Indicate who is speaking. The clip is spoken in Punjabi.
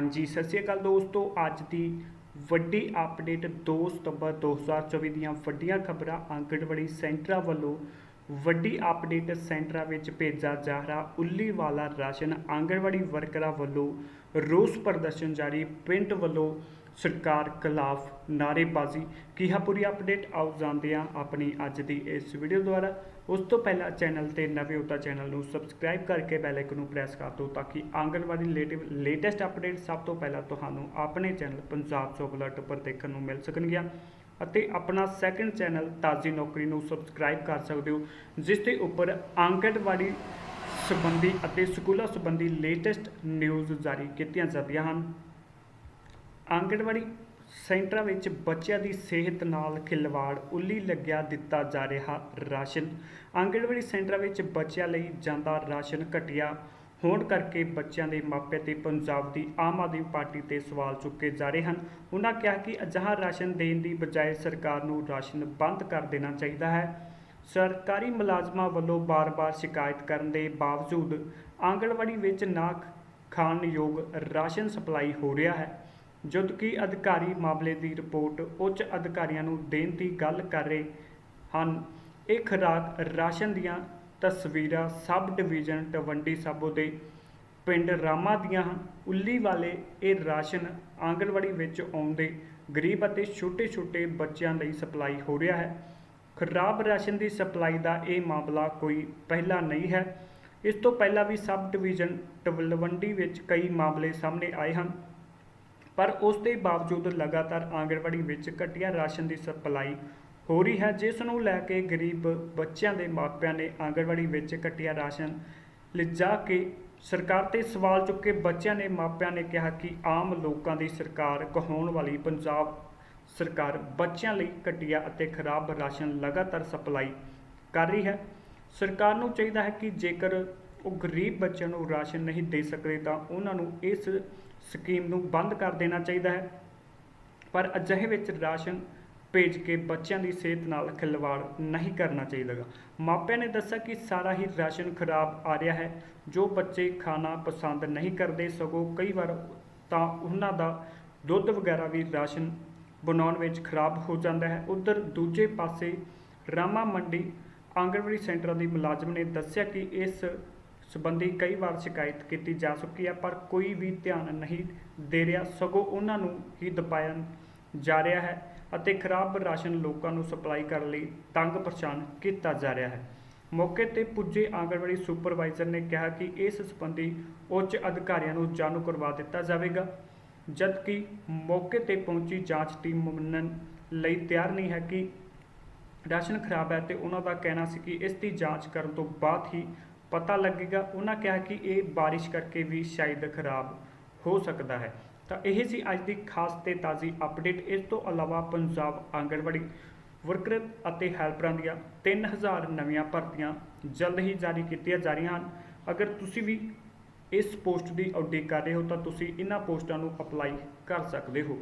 Speaker 1: ਹਾਂਜੀ, ਸਤਿ ਸ਼੍ਰੀ ਅਕਾਲ ਦੋਸਤੋ। ਅੱਜ ਦੀ ਵੱਡੀ ਅਪਡੇਟ 2 ਸਤੰਬਰ 2024 ਦੀਆਂ ਵੱਡੀਆਂ ਖਬਰਾਂ ਆਂਗਣਵਾੜੀ ਸੈਂਟਰਾਂ ਵੱਲੋਂ ਵੱਡੀ ਅਪਡੇਟ ਸੈਂਟਰਾਂ ਵਿੱਚ ਭੇਜਿਆ ਜਾ ਰਿਹਾ। ਉੱਲੀ ਵਾਲਾ ਰਾਸ਼ਨ ਆਂਗਣਵਾੜੀ ਵਰਕਰਾਂ ਵੱਲੋਂ ਰੋਸ ਪ੍ਰਦਰਸ਼ਨ ਜਾਰੀ। ਪਿੰਡ ਵੱਲੋਂ ਸਰਕਾਰ ਖਿਲਾਫ ਨਾਅਰੇਬਾਜ਼ੀ। ਕੀ ਹੈ ਪੂਰੀ ਅਪਡੇਟ ਆਓ ਜਾਂਦੇ ਹਾਂ ਆਪਣੀ ਅੱਜ ਦੀ ਇਸ ਵੀਡੀਓ ਦੁਆਰਾ। ਉਸ ਤੋਂ ਪਹਿਲਾਂ ਚੈਨਲ ਤੇ ਨਵੇਂ ਹੋ ਤਾਂ ਚੈਨਲ ਨੂੰ ਸਬਸਕ੍ਰਾਈਬ ਕਰਕੇ ਬੈਲ ਆਈਕਨ ਨੂੰ ਪ੍ਰੈਸ ਕਰ ਦਿਓ ਤਾਂ ਕਿ ਆਂਗਣਵਾੜੀ ਰਿਲੇਟਿਵ ਲੇਟੈਸਟ ਅਪਡੇਟ ਸਭ ਤੋਂ ਪਹਿਲਾਂ ਤੁਹਾਨੂੰ ਆਪਣੇ ਚੈਨਲ ਪੰਜਾਬ ਜੋਬ ਅਲਰਟ ਉੱਪਰ ਦੇਖਣ ਨੂੰ ਮਿਲ ਸਕਣਗੀਆਂ। ਅਤੇ ਆਪਣਾ ਸੈਕੰਡ ਚੈਨਲ ਤਾਜ਼ੀ ਨੌਕਰੀ ਨੂੰ ਸਬਸਕ੍ਰਾਈਬ ਕਰ ਸਕਦੇ ਹੋ, ਜਿਸ ਦੇ ਉੱਪਰ ਆਂਗਣਵਾੜੀ ਸੰਬੰਧੀ ਅਤੇ ਸਕੂਲਾਂ ਸੰਬੰਧੀ ਲੇਟੈਸਟ ਨਿਊਜ਼ ਜਾਰੀ ਕੀਤੀਆਂ ਜਾਂਦੀਆਂ ਹਨ। ਆਂਗਣਵਾੜੀ ਸੈਂਟਰਾਂ ਵਿੱਚ ਬੱਚਿਆਂ ਦੀ ਸਿਹਤ ਨਾਲ ਖਿਲਵਾੜ ਉੱਲੀ ਲੱਗਿਆ ਦਿੱਤਾ ਜਾ ਰਿਹਾ ਰਾਸ਼ਨ। ਆਂਗਣਵਾੜੀ ਸੈਂਟਰਾਂ ਵਿੱਚ ਬੱਚਿਆਂ ਲਈ ਜਾਂਦਾ ਰਾਸ਼ਨ ਘਟਿਆ। ਹੋਣ ਕਰਕੇ ਬੱਚਿਆਂ ਦੇ ਮਾਪੇ ਤੇ ਪੰਜਾਬ ਦੀ ਆਮ ਆਦਮੀ ਪਾਰਟੀ ਤੇ ਸਵਾਲ ਚੁੱਕੇ ਜਾ ਰਹੇ ਹਨ। ਉਹਨਾਂ ਕਿਹਾ ਕਿ ਅਜਿਹਾ ਰਾਸ਼ਨ ਦੇਣ ਦੀ ਬਜਾਏ ਸਰਕਾਰ ਨੂੰ ਰਾਸ਼ਨ ਬੰਦ ਕਰ ਦੇਣਾ ਚਾਹੀਦਾ ਹੈ। ਸਰਕਾਰੀ ਮੁਲਾਜ਼ਮਾਂ ਵੱਲੋਂ ਬਾਰ-ਬਾਰ ਸ਼ਿਕਾਇਤ ਕਰਨ ਦੇ ਬਾਵਜੂਦ ਆਂਗਣਵਾੜੀ ਵਿੱਚ ਨਾ ਖਾਣ ਯੋਗ ਰਾਸ਼ਨ ਸਪਲਾਈ ਹੋ ਰਿਹਾ ਹੈ। ਜਦ ਕਿ ਅਧਿਕਾਰੀ ਮਾਮਲੇ ਦੀ ਰਿਪੋਰਟ ਉੱਚ ਅਧਿਕਾਰੀਆਂ ਨੂੰ ਦੇਣ ਦੀ ਗੱਲ ਕਰ ਰਹੇ ਹਨ। ਇਹ ਖੁਰਾਕ ਰਾਸ਼ਨ ਦੀਆਂ ਤਸਵੀਰਾਂ ਸਬ ਡਿਵੀਜ਼ਨ ਤਵੰਡੀ ਸਾਬੋ ਦੇ ਪਿੰਡ ਰਾਮਾ ਦੀਆਂ ਹਨ। ਉੱਲੀ ਵਾਲੇ ਇਹ ਰਾਸ਼ਨ ਆਂਗਣਵਾੜੀ ਵਿੱਚ ਆਉਂਦੇ ਗਰੀਬ ਅਤੇ ਛੋਟੇ-ਛੋਟੇ ਬੱਚਿਆਂ ਲਈ ਸਪਲਾਈ ਹੋ ਰਿਹਾ ਹੈ। ਖਰਾਬ ਰਾਸ਼ਨ ਦੀ ਸਪਲਾਈ ਦਾ ਇਹ ਮਾਮਲਾ ਕੋਈ ਪਹਿਲਾ ਨਹੀਂ ਹੈ। ਇਸ ਤੋਂ ਪਹਿਲਾਂ ਵੀ ਸਬ ਡਿਵੀਜ਼ਨ ਟਵਲਵੰਡੀ ਵਿੱਚ ਕਈ ਮਾਮਲੇ ਸਾਹਮਣੇ ਆਏ ਹਨ। ਪਰ ਉਸ ਦੇ ਬਾਵਜੂਦ ਲਗਾਤਾਰ ਆਂਗਣਵਾੜੀ ਵਿੱਚ ਘਟੀਆ ਰਾਸ਼ਨ ਦੀ ਸਪਲਾਈ ਹੋ ਰਹੀ ਹੈ, ਜਿਸ ਨੂੰ ਲੈ ਕੇ ਗਰੀਬ ਬੱਚਿਆਂ ਦੇ ਮਾਪਿਆਂ ਨੇ ਆਂਗਣਵਾੜੀ ਵਿੱਚ ਘਟੀਆ ਰਾਸ਼ਨ ਲਿਜਾ ਕੇ ਸਰਕਾਰ ਤੇ ਸਵਾਲ ਚੁੱਕੇ ਬੱਚਿਆਂ ਨੇ ਮਾਪਿਆਂ ਨੇ ਕਿਹਾ ਕਿ ਆਮ ਲੋਕਾਂ ਦੀ ਸਰਕਾਰ ਕਹਾਉਣ ਵਾਲੀ ਪੰਜਾਬ ਸਰਕਾਰ ਬੱਚਿਆਂ ਲਈ ਘਟੀਆ ਅਤੇ ਖਰਾਬ ਰਾਸ਼ਨ ਲਗਾਤਾਰ ਸਪਲਾਈ ਕਰ ਰਹੀ ਹੈ। ਸਰਕਾਰ ਨੂੰ ਚਾਹੀਦਾ ਹੈ ਕਿ ਜੇਕਰ ਉਹ ਗਰੀਬ ਬੱਚਿਆਂ ਨੂੰ ਰਾਸ਼ਨ ਨਹੀਂ ਦੇ ਸਕਦੇ ਤਾਂ ਉਹਨਾਂ ਨੂੰ ਇਸ ਸਕੀਮ ਨੂੰ ਬੰਦ ਕਰ ਦੇਣਾ ਚਾਹੀਦਾ ਹੈ। ਪਰ ਅਜਿਹੇ ਵਿੱਚ ਰਾਸ਼ਨ ਭੇਜ ਕੇ ਬੱਚਿਆਂ ਦੀ ਸਿਹਤ ਨਾਲ ਖਿਲਵਾੜ ਨਹੀਂ ਕਰਨਾ ਚਾਹੀਦਾਗਾ। ਮਾਪਿਆਂ ਨੇ ਦੱਸਿਆ ਕਿ ਸਾਰਾ ਹੀ ਰਾਸ਼ਨ ਖਰਾਬ ਆ ਰਿਹਾ ਹੈ। ਜੋ ਬੱਚੇ ਖਾਣਾ ਪਸੰਦ ਨਹੀਂ ਕਰਦੇ ਸਗੋਂ ਕਈ ਵਾਰ ਤਾਂ ਉਹਨਾਂ ਦਾ ਦੁੱਧ ਵਗੈਰਾ ਵੀ ਰਾਸ਼ਨ ਬਣਾਉਣ ਵਿੱਚ ਖਰਾਬ ਹੋ ਜਾਂਦਾ ਹੈ। ਉਧਰ ਦੂਜੇ ਪਾਸੇ ਰਾਮਾ ਮੰਡੀ ਆਂਗਣਵਾੜੀ ਸੈਂਟਰਾਂ ਦੀ ਮੁਲਾਜ਼ਮ ਨੇ ਦੱਸਿਆ ਕਿ ਇਸ ਸੰਬੰਧੀ ਕਈ ਵਾਰ ਸ਼ਿਕਾਇਤ ਕੀਤੀ ਜਾ ਚੁੱਕੀ ਹੈ, ਪਰ ਕੋਈ ਵੀ ਧਿਆਨ ਨਹੀਂ ਦੇ ਰਿਹਾ, ਸਗੋਂ ਉਹਨਾਂ ਨੂੰ ਹੀ ਦਬਾਇਆ ਜਾ ਰਿਹਾ ਹੈ ਅਤੇ ਖਰਾਬ ਰਾਸ਼ਨ ਲੋਕਾਂ ਨੂੰ ਸਪਲਾਈ ਕਰਨ ਲਈ ਤੰਗ ਪਰੇਸ਼ਾਨ ਕੀਤਾ ਜਾ ਰਿਹਾ ਹੈ। ਮੌਕੇ ਤੇ ਪੁੱਜੇ ਆਂਗਣਵਾੜੀ ਸੁਪਰਵਾਈਜ਼ਰ ਨੇ ਕਿਹਾ ਕਿ ਇਸ ਸੰਬੰਧੀ ਉੱਚ ਅਧਿਕਾਰੀਆਂ ਨੂੰ ਜਾਣੂ ਕਰਵਾ ਦਿੱਤਾ ਜਾਵੇਗਾ, ਜਦਕਿ ਮੌਕੇ ਤੇ ਪਹੁੰਚੀ ਜਾਂਚ ਟੀਮ ਮੰਨਣ ਲਈ ਤਿਆਰ ਨਹੀਂ ਹੈ ਕਿ ਰਾਸ਼ਨ ਖਰਾਬ ਹੈ ਤੇ ਉਹਨਾਂ ਦਾ ਕਹਿਣਾ ਸੀ ਕਿ ਇਸ ਦੀ ਜਾਂਚ ਕਰਨ ਤੋਂ ਬਾਅਦ ਹੀ ਪਤਾ ਲੱਗੇਗਾ, ਉਹਨਾਂ ਕਿਹਾ ਕਿ ਇਹ ਬਾਰਿਸ਼ ਕਰਕੇ ਵੀ ਸ਼ਾਇਦ ਖਰਾਬ ਹੋ ਸਕਦਾ ਹੈ। ਤਾਂ ਇਹ ਸੀ ਅੱਜ ਦੀ ਖਾਸ ਤੇ ਤਾਜ਼ੀ ਅਪਡੇਟ ਇਸ ਤੋਂ ਇਲਾਵਾ ਪੰਜਾਬ ਆਂਗਣਵਾੜੀ ਵਰਕਰ ਅਤੇ ਹੈਲਪਰਾਂ ਦੀਆਂ 3000 ਨਵੀਆਂ ਭਰਤੀਆਂ ਜਲਦ ਹੀ ਜਾਰੀ ਕੀਤੀਆਂ ਜਾ ਰਹੀਆਂ ਹਨ। ਅਗਰ ਤੁਸੀਂ ਵੀ ਇਸ ਪੋਸਟ ਦੀ ਉਡੀਕ ਕਰ ਰਹੇ ਹੋ, ਤਾਂ ਤੁਸੀਂ ਇਹਨਾਂ ਪੋਸਟਾਂ ਨੂੰ ਅਪਲਾਈ ਕਰ ਸਕਦੇ ਹੋ।